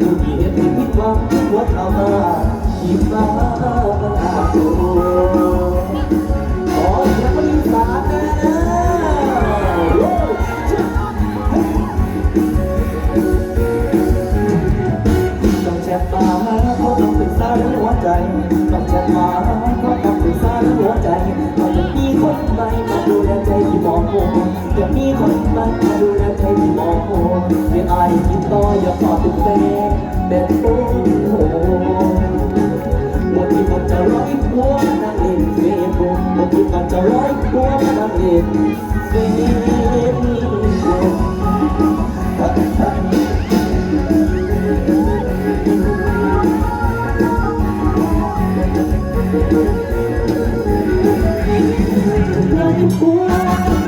ดูที่เห็นที่ผิดหวังวัดเอามาที่บ้า คนมันดูแลใจที่มองโหเรียนอายกินต่ออย่าพอตึงเต้แบบโอ้โหวันที่มันจะร้อยหัวนั่งเล่นเฟซบุ๊กวันที่มันจะร้อยหัวนั่งเล่นเฟซบุ๊ก我。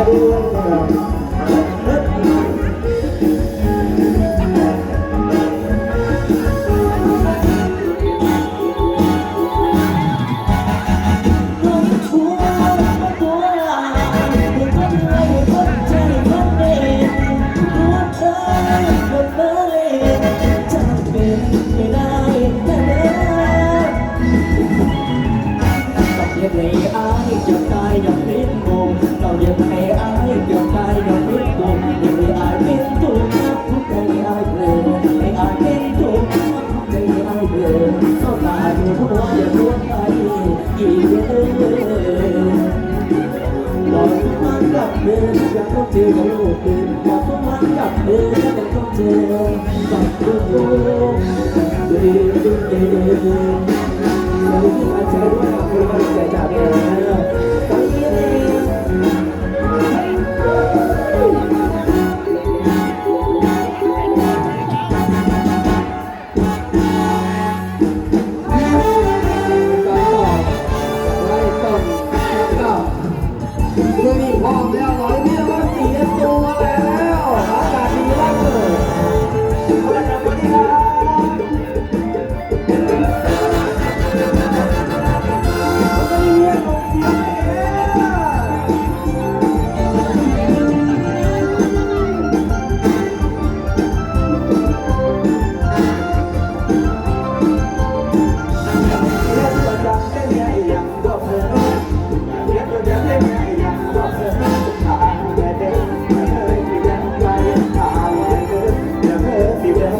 Obrigado. Música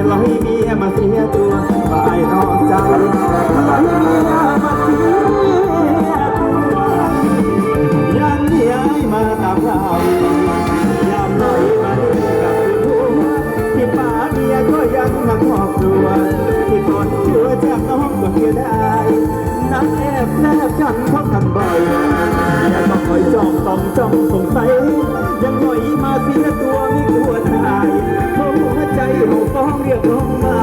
ำใจรอให้เมียมาเสียตัวมาไอ้นอกใจทำไมเมียมาเสียตัวยันย้ายมาตามเรายามหน่อยมาเล่นกับคุณที่ป่าเมียก็ยังมาครอบครัวที่ตอนเชื่อจากน้องก็เสียดายนักแอบแนบกันเพรากันบ่อย อยจ้องต้องจ้องสงสัยยังหน่อยมาเสียตัวไม่กลัวตายเพราะหัวใจเราต้องเรียกร้องมา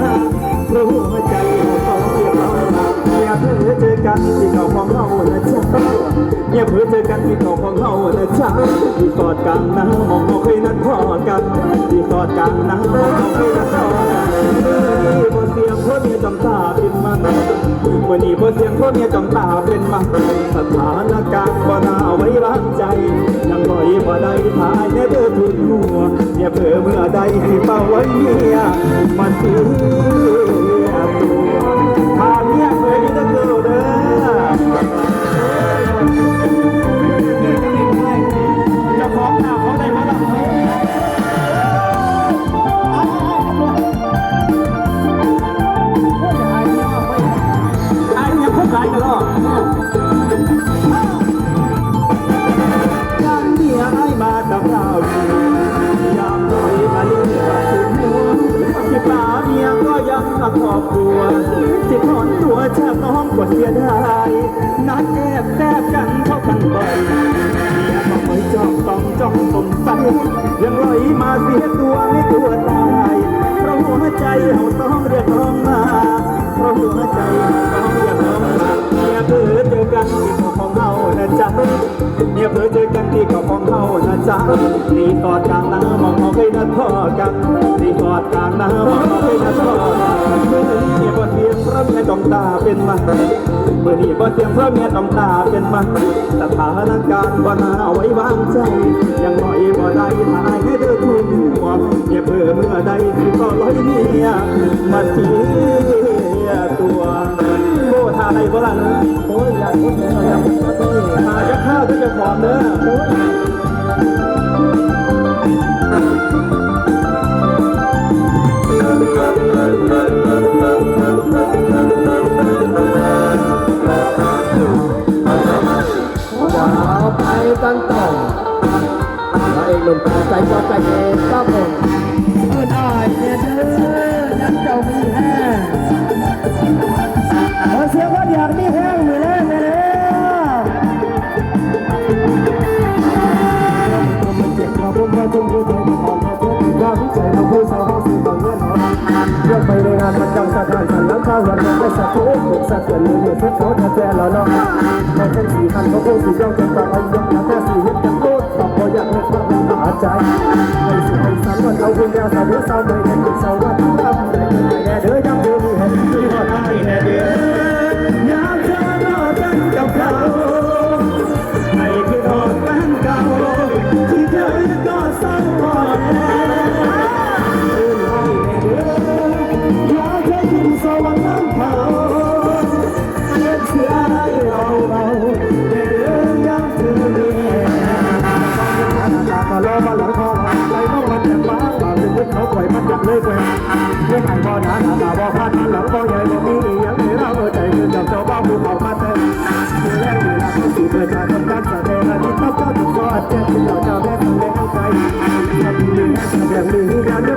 เพราะหัวใจเราต้องเรียกร้องมาอย่าเพิ่งเจอกันที่เขาของเรานะจ๊ะอย่าเพิ่งเจอกันที่เขาของเรานะจ๊ะที่กอดกันนะมองเราเคยนัดพอกันที่กอดกันนะมองเราเคยนัดพอกันบนเสียงพ่อเมียจำตาเป็นมันวันนี้บนเสียงพ่อเมียจำตาเป็นมันสถาน ทายแน่เด้อทุนหัวอย่าเผื่อเมื่อใดที่เป้าไว้เมียมันเสี สันยังลอยมาเสียตัวไม่ตัวตายเพราะหัวใจเราต้องเรียกร้องมาเพราะหัวใจเราต้องเรียกร้องมา กันที่เขาของเรานะจ๊ะเนี่ยเพื่อเจอกันที่เขาของเรานะจ๊ะรีกอดกลางน้ำมองเขาเคยนัดพอกันรีกอดกลางน้ำมองเขาเคยนัดพอกันเมื่อนี้บ่เทียงเพราะเมียจ้องตาเป็นมันเมื่อนี้บ่เทียงเพราะเมียจ้องตาเป็นมันสถานการณ์บ่น่าไว้วางใจยังหน่อยบ่ได้ทายให้เธอทุ่มหัวอย่าเบื่อเมื่อใดที่ก็ร้อยเมียมาเสีย ตัวโอ้ทาใดบ่ล่ะเนอะโอ้ยอยากพูดเลยอยากพูดเลยหาจะข้าวที่จะขอมเด้อโอ้ยาวไปกันต่อมาเองหนุ่มใจจอใจเองครับผมเอิ้นาวิจัยมาผู้สาวเราสื่อต่อเงินเรื่องไปในงานมันจำสถานสันลังข้าววันได้สักทุกทุกสักเดือนเลยเนี่ยเซ็ตเขาแท้แท้แล้วเนาะเราเป็นสี่คันเขาพูดสี่ย่องจนตาไปยังหาแต่สี่หุ่นกันโคตรต่อพออยากให้ความหนาใจให้สุดให้สันวันเอาคุณยาสาวเนื้สาวไปเห็นเป็นสาวว่าที่รับได้เงินได้แน่เด้อยังเด้อ บ่หนาหนาตาบ่พันหลังบ่ใหญ่บ่มีอีหยังให้เราใจคือกับเจ้าบ้าภูเขามาเต้นคือแรกที่รักสู่เพื่อการทำการแสดงอาทิตย์ต้องก็ถูกกอดเจ็บที่เราจะแม่แสดงใจแค่ดีแค่แสดงดีงานเรื่อง